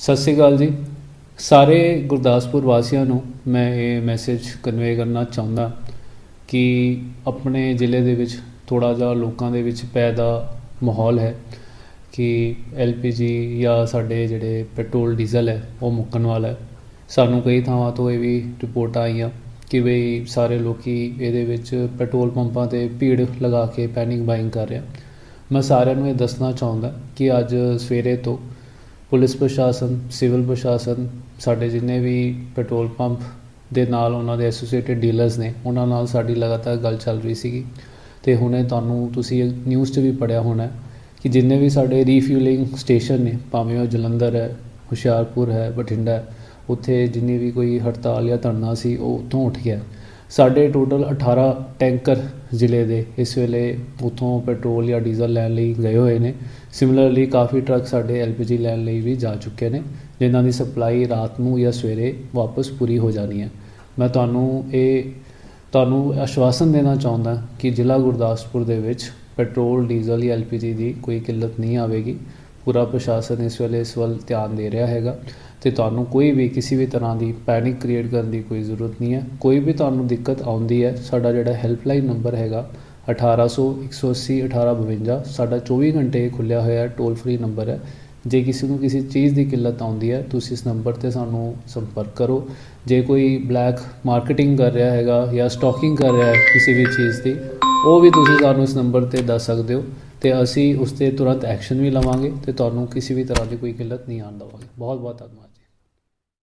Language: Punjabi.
ਸਤਿ ਸ਼੍ਰੀ ਅਕਾਲ ਜੀ। ਸਾਰੇ ਗੁਰਦਾਸਪੁਰ ਵਾਸੀਆਂ ਨੂੰ ਮੈਂ ਇਹ ਮੈਸੇਜ ਕਨਵੇ ਕਰਨਾ ਚਾਹੁੰਦਾ ਕਿ ਆਪਣੇ ਜ਼ਿਲ੍ਹੇ ਦੇ ਵਿੱਚ ਥੋੜਾ ਜਿਹਾ ਲੋਕਾਂ ਦੇ ਵਿੱਚ ਪੈਦਾ ਮਾਹੌਲ ਹੈ ਕਿ ਐਲਪੀਜੀ ਜਾਂ ਸਾਡੇ ਜਿਹੜੇ ਪੈਟਰੋਲ, ਡੀਜ਼ਲ ਹੈ, ਉਹ ਮੁੱਕਣ ਵਾਲਾ ਹੈ। ਸਾਨੂੰ ਕਈ ਥਾਵਾਂ ਤੋਂ ਇਹ ਵੀ ਰਿਪੋਰਟਾਂ ਆਈਆਂ ਕਿ ਬਈ ਸਾਰੇ ਲੋਕੀ ਇਹਦੇ ਵਿੱਚ ਪੈਟਰੋਲ ਪੰਪਾਂ ਤੇ ਭੀੜ ਲਗਾ ਕੇ ਪੈਨਿਕ ਬਾਇੰਗ ਕਰ ਰਿਹਾ ਮੈਂ ਸਾਰਿਆਂ ਨੂੰ ਇਹ ਦੱਸਣਾ ਚਾਹੁੰਦਾ ਕਿ ਅੱਜ ਸਵੇਰੇ ਤੋਂ ਪੁਲਿਸ ਪ੍ਰਸ਼ਾਸਨ, ਸਿਵਲ ਪ੍ਰਸ਼ਾਸਨ, ਸਾਡੇ ਜਿੰਨੇ ਵੀ ਪੈਟਰੋਲ ਪੰਪ ਦੇ ਨਾਲ ਉਹਨਾਂ ਦੇ ਐਸੋਸੀਏਟਿਡ ਡੀਲਰਸ ਨੇ, ਉਹਨਾਂ ਨਾਲ ਸਾਡੀ ਲਗਾਤਾਰ ਗੱਲ ਚੱਲ ਰਹੀ ਸੀਗੀ। ਤੇ ਹੁਣੇ ਤੁਹਾਨੂੰ ਤੁਸੀਂ ਨਿਊਜ਼ 'ਚ ਵੀ ਪੜਿਆ ਹੋਣਾ ਕਿ ਜਿੰਨੇ ਵੀ ਸਾਡੇ ਰੀਫਿਊਲਿੰਗ ਸਟੇਸ਼ਨ ਨੇ, ਭਾਵੇਂ ਉਹ ਜਲੰਧਰ ਹੈ, ਹੁਸ਼ਿਆਰਪੁਰ ਹੈ, ਬਠਿੰਡਾ ਹੈ, ਉੱਥੇ ਜਿੰਨੀ ਵੀ ਕੋਈ ਹੜਤਾਲ ਜਾਂ ਧਰਨਾ ਸੀ, ਉਹ ਉੱਥੋਂ ਉੱਠ ਗਿਆ ਸਾਡੇ ਟੋਟਲ 18 ਟੈਂਕਰ ਜ਼ਿਲ੍ਹੇ ਦੇ ਇਸ ਵੇਲੇ ਉੱਥੋਂ ਪੈਟਰੋਲ ਜਾਂ ਡੀਜ਼ਲ ਲੈਣ ਲਈ ਗਏ ਹੋਏ ਨੇ। ਸਿਮਿਲਰਲੀ ਕਾਫੀ ਟਰੱਕ ਸਾਡੇ ਐਲਪੀਜੀ ਲੈਣ ਲਈ ਵੀ ਜਾ ਚੁੱਕੇ ਨੇ, ਜਿਨ੍ਹਾਂ ਦੀ ਸਪਲਾਈ ਰਾਤ ਨੂੰ ਜਾਂ ਸਵੇਰੇ ਵਾਪਸ ਪੂਰੀ ਹੋ ਜਾਣੀ ਹੈ। ਮੈਂ ਤੁਹਾਨੂੰ ਇਹ, ਤੁਹਾਨੂੰ ਆਸ਼ਵਾਸਨ ਦੇਣਾ ਚਾਹੁੰਦਾ ਕਿ ਜ਼ਿਲ੍ਹਾ ਗੁਰਦਾਸਪੁਰ ਦੇ ਵਿੱਚ ਪੈਟਰੋਲ, ਡੀਜ਼ਲ ਜਾਂ ਐਲਪੀਜੀ ਦੀ ਕੋਈ ਕਿੱਲਤ ਨਹੀਂ ਆਵੇਗੀ। ਪੂਰਾ ਪ੍ਰਸ਼ਾਸਨ ਇਸ ਵੇਲੇ ਇਸ ਵੱਲ ਧਿਆਨ ਦੇ ਰਿਹਾ ਹੈਗਾ ਤੇ ਤੁਹਾਨੂੰ ਕੋਈ ਵੀ ਕਿਸੇ ਵੀ ਤਰ੍ਹਾਂ ਦੀ ਪੈਨਿਕ ਕ੍ਰੀਏਟ ਕਰਨ ਦੀ ਕੋਈ ਜ਼ਰੂਰਤ ਨਹੀਂ ਹੈ। ਕੋਈ ਵੀ ਤੁਹਾਨੂੰ ਦਿੱਕਤ ਆਉਂਦੀ ਹੈ, ਸਾਡਾ ਜਿਹੜਾ ਹੈਲਪਲਾਈਨ ਨੰਬਰ ਹੈਗਾ 1800 180 1852 ਸਾਡਾ 24 ਘੰਟੇ ਖੁੱਲਿਆ ਹੋਇਆ ਟੋਲ ਫ੍ਰੀ ਨੰਬਰ ਹੈ। ਜੇ ਕਿਸੇ ਨੂੰ ਕਿਸੇ ਚੀਜ਼ ਦੀ ਕਿੱਲਤ ਆਉਂਦੀ ਹੈ, ਤੁਸੀਂ ਇਸ ਨੰਬਰ ਤੇ ਸਾਨੂੰ ਸੰਪਰਕ ਕਰੋ। ਜੇ ਕੋਈ ਬਲੈਕ ਮਾਰਕੀਟਿੰਗ ਕਰ ਰਿਹਾ ਹੈਗਾ ਜਾਂ ਸਟਾਕਿੰਗ ਕਰ ਰਿਹਾ ਹੈ ਕਿਸੇ ਵੀ ਚੀਜ਼ ਦੀ ਉਹ ਵੀ ਤੁਸੀਂ ਸਾਨੂੰ ਇਸ ਨੰਬਰ ਤੇ ਦੱਸ ਸਕਦੇ ਹੋ ਤੇ ਅਸੀਂ ਉਸ ਤੇ ਤੁਰੰਤ ਐਕਸ਼ਨ ਵੀ ਲਵਾਂਗੇ ਤੇ ਤੁਹਾਨੂੰ ਕਿਸੇ ਵੀ ਤਰ੍ਹਾਂ ਦੀ ਕੋਈ ਕਿੱਲਤ ਨਹੀਂ ਆਉਣ ਦੇਵਾਂਗੇ। ਬਹੁਤ ਬਹੁਤ ਧੰਨਵਾਦ।